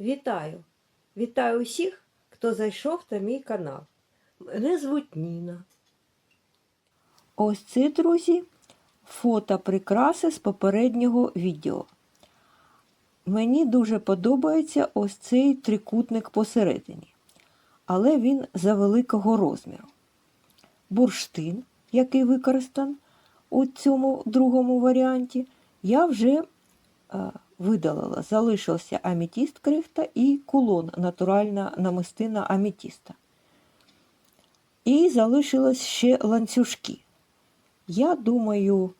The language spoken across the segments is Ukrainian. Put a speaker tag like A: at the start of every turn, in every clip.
A: Вітаю! Вітаю усіх, хто зайшов на мій канал. Мене звуть Ніна. Ось це, друзі, фото прикраси з попереднього відео. Мені дуже подобається ось цей трикутник посередині, але він за великого розміру. Бурштин, який використан у цьому другому варіанті, я вже е, видалила. Залишився амітіст крихта і кулон натуральна намистина амітіста. І залишилось ще ланцюжки. Я думаю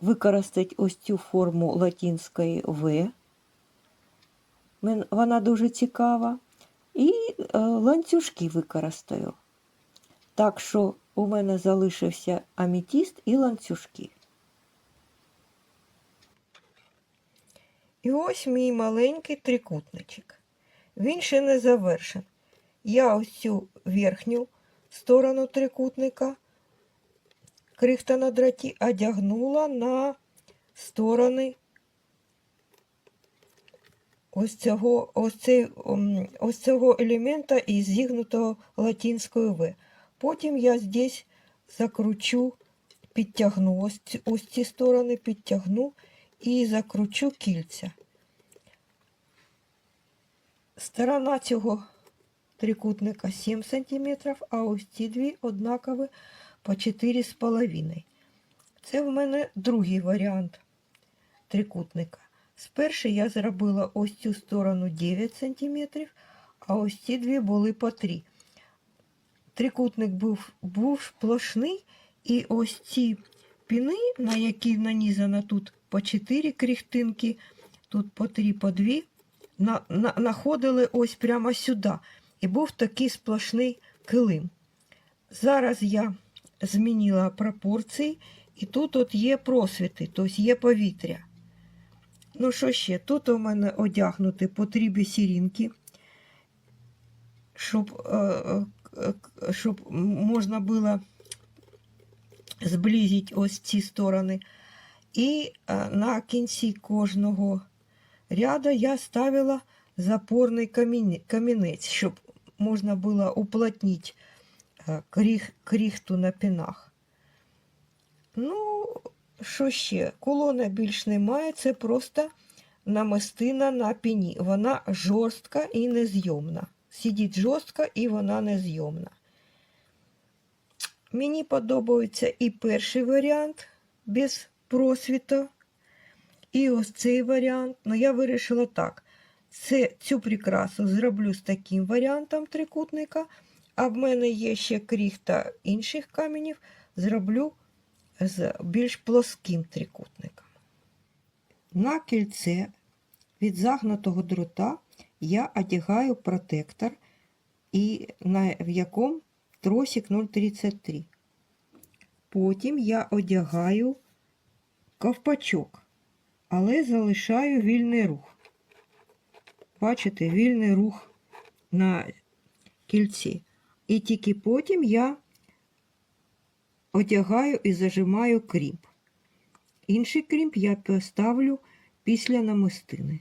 A: використати ось цю форму латинської В. Вона дуже цікава. І е, ланцюжки використаю. Так що у мене залишився амітіст і ланцюжки. І ось мій маленький трикутничок. Він ще не завершен. Я ось цю верхню сторону трикутника крихта на драті одягнула на сторони ось цього, ось цей, ось цього елемента із зігнутого латинською В. Потім я здесь закручу, підтягну ось ці, ось ці сторони, підтягну і закручу кільця. Сторона цього трикутника 7 см, а ось ці дві однакові по 4,5. Це в мене другий варіант трикутника. Спершу я зробила ось цю сторону 9 см, а ось ці дві були по 3. Трикутник був, був сплошний, і ось ці піни, на які нанізано тут по 4 кріхтинки, тут по 3, по 2, на, на, находили ось прямо сюди. І був такий сплошний килим. Зараз я змінила пропорції, і тут от є просвіти, тобто є повітря. Ну, що ще? Тут у мене одягнути по три бісерінки, щоб, е, е, щоб можна було зблизити ось ці сторони. І е, на кінці кожного ряду я ставила запорний камінець, щоб можна було уплотнити е, кріх, кріхту на пінах. Ну, що ще? Колона більш немає, це просто намистина на піні. Вона жорстка і незйомна. Сидить жорстко і вона незйомна. Мені подобається і перший варіант без просвіту, і ось цей варіант. Ну, я вирішила так. Це, цю прикрасу зроблю з таким варіантом трикутника, а в мене є ще кріхта інших каменів, зроблю з більш плоским трикутником. На кільце від загнутого дрота я одягаю протектор, і на, в якому тросик 0,33. Потім я одягаю ковпачок, але залишаю вільний рух. Бачите, вільний рух на кільці. І тільки потім я одягаю і зажимаю крімп. Інший крімп я поставлю після намистини.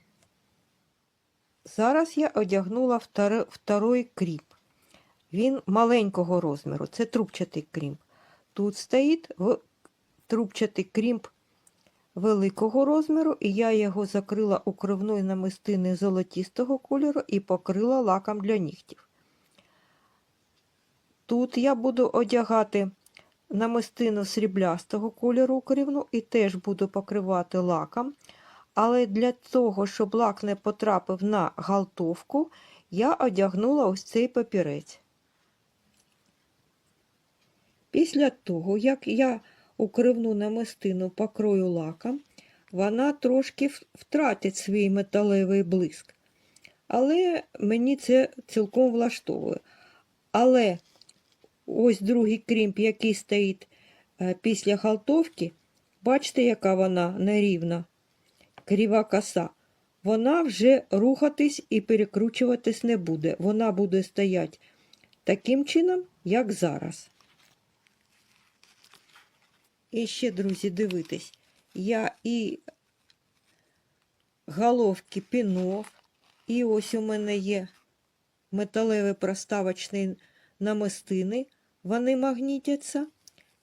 A: Зараз я одягнула второй крімп. Він маленького розміру, це трубчатий крімп. Тут стоїть трубчатий крімп великого розміру, і я його закрила укривною намистиною золотістого кольору і покрила лаком для нігтів. Тут я буду одягати намистину сріблястого кольору укривну і теж буду покривати лаком. Але для того, щоб лак не потрапив на галтовку, я одягнула ось цей папірець. Після того, як я укривну намистину покрою лаком, вона трошки втратить свій металевий блиск. Але мені це цілком влаштовує. Але ось другий крімп, який стоїть е, після галтовки, бачите, яка вона нерівна, крива коса. Вона вже рухатись і перекручуватись не буде. Вона буде стояти таким чином, як зараз. І ще, друзі, дивитесь, я і головки пінов, І ось у мене є металеві проставочні намистини, вони магнітяться.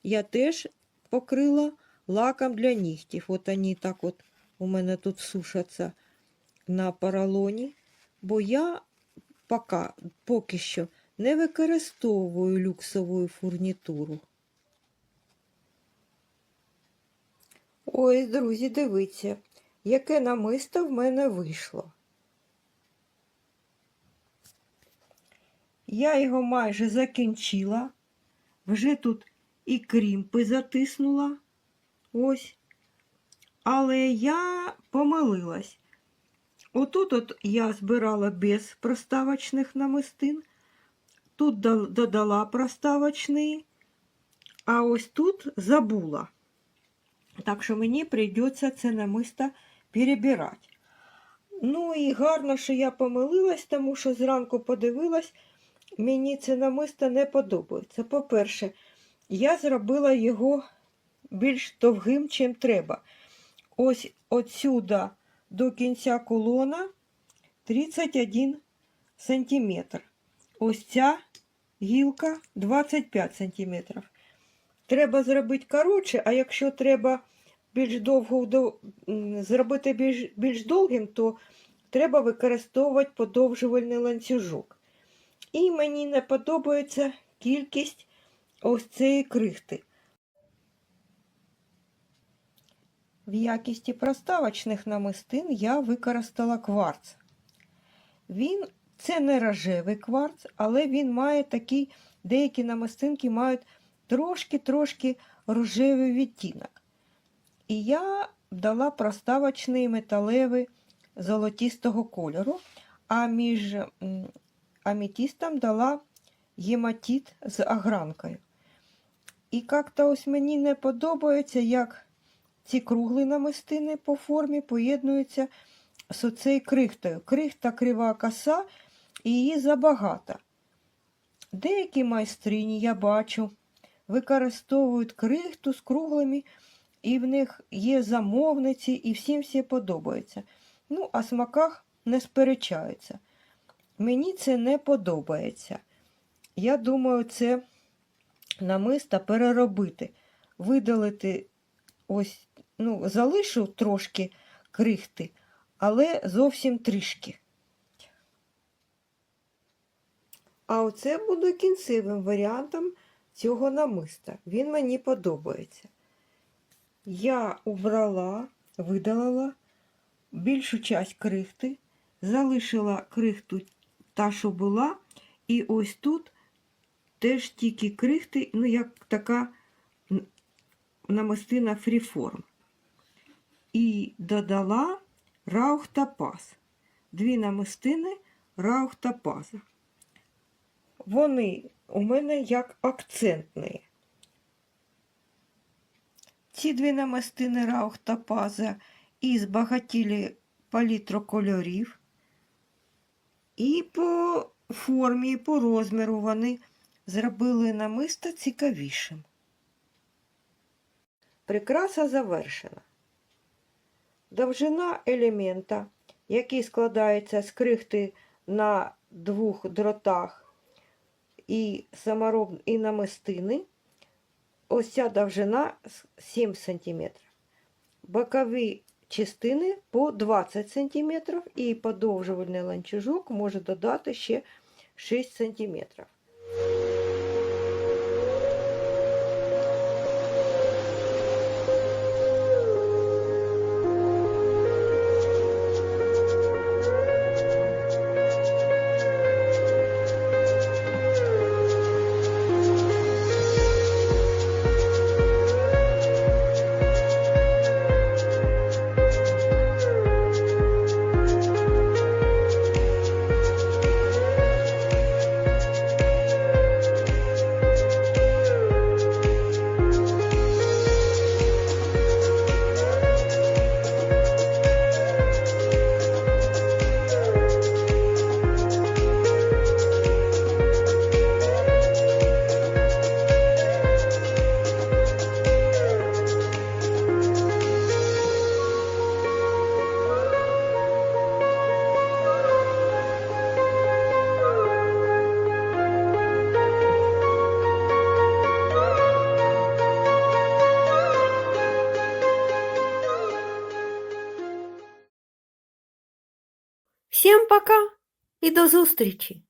A: Я теж покрила лаком для нігтів. От вони так от у мене тут сушаться на поролоні, бо я поки, поки що не використовую люксову фурнітуру. Ось, друзі, дивіться, яке намисто в мене вийшло. Я його майже закінчила. Вже тут і крімпи затиснула. Ось. Але я помилилась. Отут от я збирала без проставочних намистин. Тут додала проставочні, а ось тут забула. Так що мені прийдеться це намисто перебирати. Ну і гарно, що я помилилась, тому що зранку подивилась, мені це намисто не подобається. По-перше, я зробила його більш довгим, чим треба. Ось отсюда до кінця кулона 31 сантиметр. Ось ця гілка 25 сантиметрів. Треба зробити коротше, а якщо треба більш довго зробити більш, більш довгим, то треба використовувати подовжувальний ланцюжок. І мені не подобається кількість ось цієї крихти. В якісті проставочних намистин я використала кварц. Він це не рожевий кварц, але він має такий, деякі намистинки мають трошки-трошки рожевий відтінок. І я дала проставочний металевий золотистого кольору, а між м, аметистом дала гематит з огранкою. І як-то ось мені не подобається, як ці круглі намистини по формі поєднуються з оцею крихтою. Крихта крива коса і її забагато. Деякі майстрині, я бачу, використовують крихту з круглими, і в них є замовниці, і всім все подобається. Ну, а смаках не сперечаються. Мені це не подобається. Я думаю, це намисто переробити, видалити ось, ну, залишу трошки крихти, але зовсім трішки. А оце буде кінцевим варіантом цього намиста. Він мені подобається. Я убрала, видалила більшу часть крихти, залишила крихту та, що була, і ось тут теж тільки крихти, ну, як така намистина фріформ. І додала раух та паз. Дві намистини раух та паза. Вони у мене як акцентні. Ці дві намистини раух та паза і збагатілі палітру кольорів. І по формі, і по розміру вони зробили намисто цікавішим. Прикраса завершена. Довжина елемента, який складається з крихти на двох дротах і самороб і намистини, ось довжина с- 7 см. Бокові частини по 20 см і подовжувальний ланцюжок може додати ще 6 см.
B: Пока і до зустрічі!